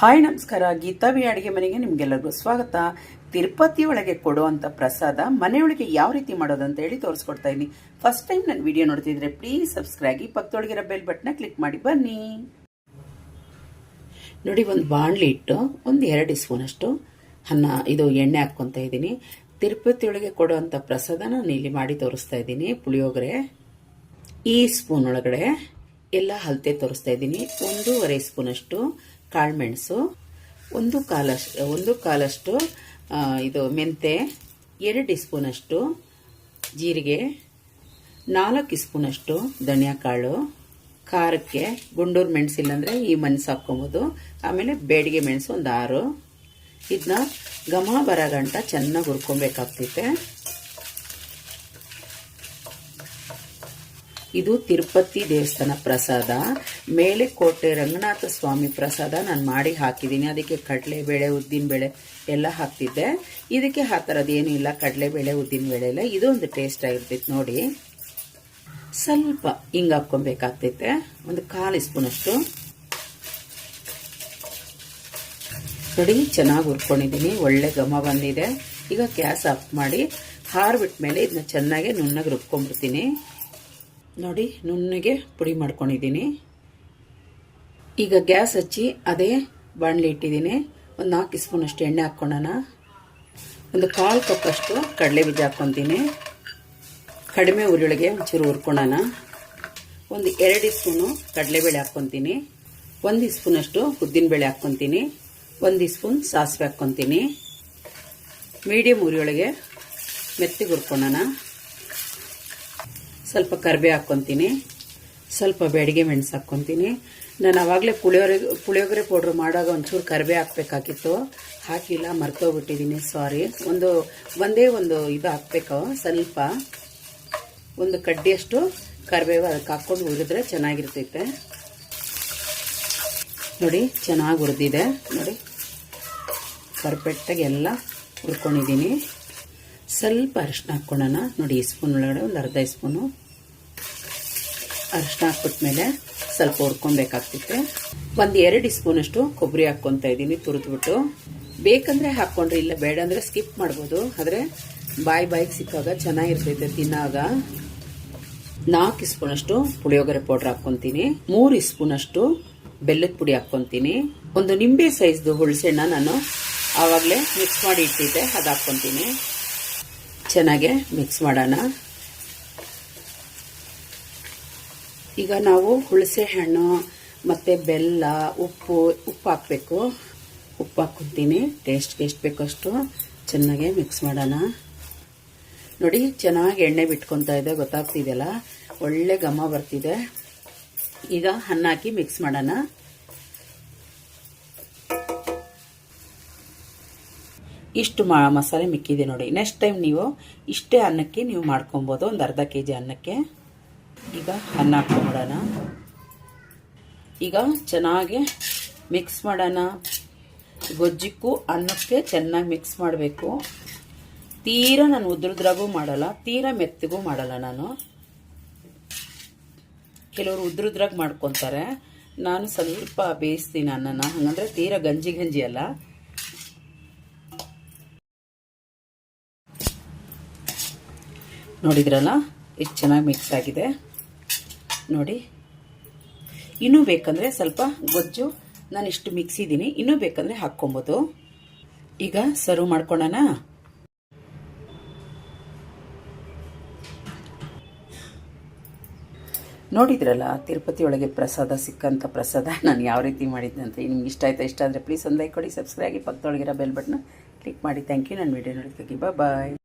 Hi ನಮಸ್ಕಾರ ಗೀತಾವಿ ಅಡುಗೆ ಮನೆಗೆ ನಿಮಗೆಲ್ಲರಿಗೂ ಸ್ವಾಗತ. ತಿರುಪತಿ ಒಳಗೆ ಕೊಡುವಂಥ ಪ್ರಸಾದ ಮನೆಯೊಳಗೆ ಯಾವ ರೀತಿ ಮಾಡೋದು ಅಂತ ಹೇಳಿ ತೋರಿಸ್ಕೊಡ್ತಾ ಇದ್ದೀನಿ ಫಸ್ಟ್ ಟೈಮ್ ನನ್ನ ವಿಡಿಯೋ ನೋಡ್ತಿದ್ರೆ ಪ್ಲೀಸ್ ಸಬ್ಸ್ಕ್ರೈಬ್ ಪಕ್ಕದೊಳಗಿರೋ ಬೆಲ್ ಬಟನ್ನ ಕ್ಲಿಕ್ ಮಾಡಿ, ಬನ್ನಿ. ನೋಡಿ, ಒಂದು ಬಾಣಲಿ ಇಟ್ಟು ಒಂದು ಎರಡು ಸ್ಪೂನಷ್ಟು ಅನ್ನ, ಇದು ಎಣ್ಣೆ ಹಾಕ್ಕೊತಾ ಇದ್ದೀನಿ ತಿರುಪತಿ ಒಳಗೆ ಕೊಡುವಂಥ ಪ್ರಸಾದ ನಾನು ಇಲ್ಲಿ ಮಾಡಿ ತೋರಿಸ್ತಾ ಇದ್ದೀನಿ ಪುಳಿಯೋಗರೆ, ಈ ಸ್ಪೂನ್ ಒಳಗಡೆ ಎಲ್ಲ ಹಲ್ತೆ ತೋರಿಸ್ತಾ ಇದ್ದೀನಿ ಒಂದೂವರೆ ಸ್ಪೂನಷ್ಟು ಕಾಳುಮೆಣಸು ಒಂದು ಕಾಲಷ್ಟು ಒಂದು ಕಾಲಷ್ಟು ಇದು ಮೆಂತೆ, ಎರಡು ಸ್ಪೂನಷ್ಟು ಜೀರಿಗೆ, ನಾಲ್ಕು ಸ್ಪೂನಷ್ಟು ಧನಿಯಾಕಾಳು ಖಾರಕ್ಕೆ ಗುಂಡೂರು ಮೆಣಸು ಇಲ್ಲಾಂದರೆ ಈ ಮೆಣಸು ಹಾಕ್ಕೊಬೋದು. ಆಮೇಲೆ ಬೇಡಿಗೆ ಮೆಣಸು ಒಂದು ಆರು. ಇದನ್ನ ಘಮ ಬರೋ ಗಂಟ ಚೆನ್ನಾಗಿ ಹುರ್ಕೊಬೇಕಾಗ್ತೈತೆ. ಇದು ತಿರುಪತಿ ದೇವಸ್ಥಾನ ಪ್ರಸಾದ. ಮೇಲೆ ಕೋಟೆ ರಂಗನಾಥ ಸ್ವಾಮಿ ಪ್ರಸಾದ ನಾನು ಮಾಡಿ ಹಾಕಿದ್ದೀನಿ. ಅದಕ್ಕೆ ಕಡಲೆಬೇಳೆ ಉದ್ದಿನಬೇಳೆ ಎಲ್ಲ ಹಾಕ್ತಿದ್ದೆ. ಇದಕ್ಕೆ ಆ ಥರದ್ದೇನೂ ಇಲ್ಲ. ಕಡಲೆಬೇಳೆ ಉದ್ದಿನಬೇಳೆ ಇದು ಒಂದು ಟೇಸ್ಟ್ ಆಗಿರ್ತೈತೆ ನೋಡಿ. ಸ್ವಲ್ಪ ಹಿಂಗೆ ಹಾಕ್ಕೊಬೇಕಾಗ್ತೈತೆ. ಒಂದು ಕಾಲು ಸ್ಪೂನಷ್ಟು. ನೋಡಿ, ಚೆನ್ನಾಗಿ ಹುರ್ಕೊಂಡಿದ್ದೀನಿ. ಒಳ್ಳೆ ಘಮ ಬಂದಿದೆ. ಈಗ ಗ್ಯಾಸ್ ಆಫ್ ಮಾಡಿ ಹಾರ್ಬಿಟ್ಟ ಮೇಲೆ ಇದನ್ನ ಚೆನ್ನಾಗಿ ನುಣ್ಣಗೆ ರುಬ್ಕೊಂಡ್ಬಿಡ್ತೀನಿ. ನೋಡಿ, ನುಣ್ಣಗೆ ಪುಡಿ ಮಾಡ್ಕೊಂಡಿದ್ದೀನಿ. ಈಗ ಗ್ಯಾಸ್ ಹಚ್ಚಿ ಅದೇ ಬಾಣಲಿ ಇಟ್ಟಿದ್ದೀನಿ. ಒಂದು ನಾಲ್ಕು ಸ್ಪೂನಷ್ಟು ಎಣ್ಣೆ ಹಾಕ್ಕೊಳ್ಳೋಣ. ಒಂದು ಕಾಲು ಕಪ್ಪಷ್ಟು ಕಡಲೆ ಬೀಜ ಹಾಕ್ಕೊತೀನಿ. ಕಡಿಮೆ ಉರಿಯೊಳಗೆ ಒಂಚೂರು ಹುರ್ಕೊಳ್ಳೋಣ. ಒಂದು ಎರಡು ಸ್ಪೂನು ಕಡಲೆಬೇಳೆ ಹಾಕ್ಕೊತೀನಿ. ಒಂದು ಸ್ಪೂನಷ್ಟು ಉದ್ದಿನಬೇಳೆ ಹಾಕ್ಕೊತೀನಿ. ಒಂದು ಸ್ಪೂನ್ ಸಾಸಿವೆ ಹಾಕ್ಕೊತೀನಿ. ಮೀಡಿಯಮ್ ಉರಿಯೊಳಗೆ ಮೆತ್ತಿಗೆ ಹುರ್ಕೊಳ್ಳೋಣ. ಸ್ವಲ್ಪ ಕರಿಬೇವು ಹಾಕ್ಕೊತೀನಿ ಸ್ವಲ್ಪ ಬೆಡಿಗೆ ಮೆಣಸು ಹಾಕ್ಕೊತೀನಿ ನಾನು ಆವಾಗಲೇ ಪುಳಿಯೋರೆ, ಪುಳಿಯೋಗರೆ ಪೌಡ್ರ್ ಮಾಡುವಾಗ ಒಂಚೂರು ಕರಿಬೇ ಹಾಕಬೇಕಾಗಿತ್ತು. ಹಾಕಿಲ್ಲ ಮರ್ತೋಗ್ಬಿಟ್ಟಿದ್ದೀನಿ ಸಾರಿ ಒಂದು, ಒಂದೇ ಒಂದು ಇದು ಹಾಕ್ಬೇಕು, ಸ್ವಲ್ಪ. ಒಂದು ಕಡ್ಡಿಯಷ್ಟು ಕರಿಬೇವು ಅದಕ್ಕೆ ಹಾಕ್ಕೊಂಡು ಹುರಿದ್ರೆ ಚೆನ್ನಾಗಿರ್ತೈತೆ. ನೋಡಿ, ಚೆನ್ನಾಗಿ ಹುರಿದಿದೆ. ನೋಡಿ. ಪರ್ಫೆಕ್ಟಾಗಿ ಎಲ್ಲ ಹುರ್ಕೊಂಡಿದ್ದೀನಿ ಸ್ವಲ್ಪ ಅರಿಶಿನ ಹಾಕ್ಕೊಳ್ಳೋಣ. ನೋಡಿ, ಈ ಸ್ಪೂನ್ ಒಳಗಡೆ ಒಂದು ಅರ್ಧ ಸ್ಪೂನು ಅರಿಶಿನ ಹಾಕ್ಬಿಟ್ಮೇಲೆ ಸ್ವಲ್ಪ ಹುರ್ಕೊಬೇಕಾಗ್ತಿತ್ತು. ಒಂದು ಎರಡು ಸ್ಪೂನಷ್ಟು ಕೊಬ್ಬರಿ ಹಾಕ್ಕೊತಾ ಇದ್ದೀನಿ ತುರಿದ್ಬಿಟ್ಟು. ಬೇಕಂದ್ರೆ ಹಾಕ್ಕೊಂಡ್ರೆ, ಇಲ್ಲ ಬೇಡ ಅಂದರೆ ಸ್ಕಿಪ್ ಮಾಡ್ಬೋದು. ಆದರೆ ಬಾಯಿ ಬಾಯಿಗೆ ಸಿಕ್ಕಾಗ ಚೆನ್ನಾಗಿರ್ತೈತೆ ತಿನ್ನಾಗ. ನಾಲ್ಕು ಸ್ಪೂನಷ್ಟು ಪುಳಿಯೋಗರೆ ಪೌಡ್ರ್ ಹಾಕ್ಕೊತೀನಿ ಮೂರು ಸ್ಪೂನಷ್ಟು ಬೆಲ್ಲದ ಪುಡಿ ಹಾಕ್ಕೊತೀನಿ ಒಂದು ನಿಂಬೆ ಸೈಜ್ದು ಹುಳಸೆಣ್ಣ ನಾನು ಆವಾಗಲೇ ಮಿಕ್ಸ್ ಮಾಡಿ ಇಟ್ಟಿದ್ದೆ, ಅದು ಹಾಕ್ಕೊತೀನಿ ಚೆನ್ನಾಗೆ ಮಿಕ್ಸ್ ಮಾಡೋಣ. ಈಗ ನಾವು ಹುಣಸೆ ಹಣ್ಣು ಮತ್ತು ಬೆಲ್ಲ, ಉಪ್ಪು ಉಪ್ಪು ಹಾಕಬೇಕು. ಉಪ್ಪು ಹಾಕ್ಕೊತೀನಿ ಟೇಸ್ಟ್ಗೆ ಎಷ್ಟು ಬೇಕಷ್ಟು ಚೆನ್ನಾಗೆ ಮಿಕ್ಸ್ ಮಾಡೋಣ. ನೋಡಿ, ಚೆನ್ನಾಗಿ ಎಣ್ಣೆ ಬಿಟ್ಕೊತಾ ಇದೆ, ಗೊತ್ತಾಗ್ತಿದೆಯಲ್ಲ? ಒಳ್ಳೆ ಘಮ ಬರ್ತಿದೆ. ಈಗ ಹಣ್ಣಾಕಿ ಮಿಕ್ಸ್ ಮಾಡೋಣ. ಇಷ್ಟು ಮಾ ಮಸಾಲೆ ಮಿಕ್ಕಿದೆ ನೋಡಿ. ನೆಕ್ಸ್ಟ್ ಟೈಮ್ ನೀವು ಇಷ್ಟೇ ಅನ್ನಕ್ಕೆ ನೀವು ಮಾಡ್ಕೊಬೋದು. ಒಂದು ಅರ್ಧ ಕೆ ಜಿ ಅನ್ನಕ್ಕೆ. ಈಗ ಅನ್ನ ಹಾಕ್ಕೊಂಬಿಡೋಣ ಈಗ ಚೆನ್ನಾಗಿ ಮಿಕ್ಸ್ ಮಾಡೋಣ. ಗೊಜ್ಜಿಕ್ಕೂ ಅನ್ನಕ್ಕೆ ಚೆನ್ನಾಗಿ ಮಿಕ್ಸ್ ಮಾಡಬೇಕು. ತೀರ ನಾನು ಉದ್ರದ್ರಾಗೂ ಮಾಡಲ್ಲ. ತೀರ ಮೆತ್ತಗೂ ಮಾಡಲ್ಲ ನಾನು. ಕೆಲವರು ಉದ್ರದ್ರಾಗ ಮಾಡ್ಕೊತಾರೆ. ನಾನು ಸ್ವಲ್ಪ ಬೇಯಿಸ್ತೀನಿ ಅನ್ನನ. ಹಂಗಂದ್ರೆ ತೀರಾ ಗಂಜಿ ಗಂಜಿ ಅಲ್ಲ. ನೋಡಿದ್ರಲ್ಲ? ಎಷ್ಟು ಚೆನ್ನಾಗಿ ಮಿಕ್ಸ್ ಆಗಿದೆ. ನೋಡಿ. ಇನ್ನೂ ಬೇಕಂದರೆ ಸ್ವಲ್ಪ ಗೊಜ್ಜು ನಾನು ಇಷ್ಟು ಮಿಕ್ಸಿದ್ದೀನಿ ಇನ್ನೂ ಬೇಕಂದರೆ ಹಾಕ್ಕೊಬೋದು. ಈಗ ಸರ್ವ್ ಮಾಡ್ಕೊಳ್ಳೋಣ. ನೋಡಿದ್ರಲ್ಲ, ತಿರುಪತಿ ಒಳಗೆ ಪ್ರಸಾದ ಸಿಕ್ಕಂಥ ಪ್ರಸಾದ ನಾನು ಯಾವ ರೀತಿ ಮಾಡಿದ್ದೆ ಅಂತ ನಿಮ್ಗೆ ಇಷ್ಟ ಆಯ್ತಾ ಇಷ್ಟ ಆದರೆ ಪ್ಲೀಸ್ ಒಂದು ಲೈಕ್ ಕೊಡಿ ಸಬ್ಸ್ಕ್ರೈಬ್ ಆಗಿ ಪಕ್ಕದೊಳಗಿರೋ ಬೆಲ್ ಬಟನ್ ಕ್ಲಿಕ್ ಮಾಡಿ. ಥ್ಯಾಂಕ್ ಯು ನಾನು ವೀಡಿಯೋ ನೋಡೋದಕ್ಕೆ ಬಾಯ್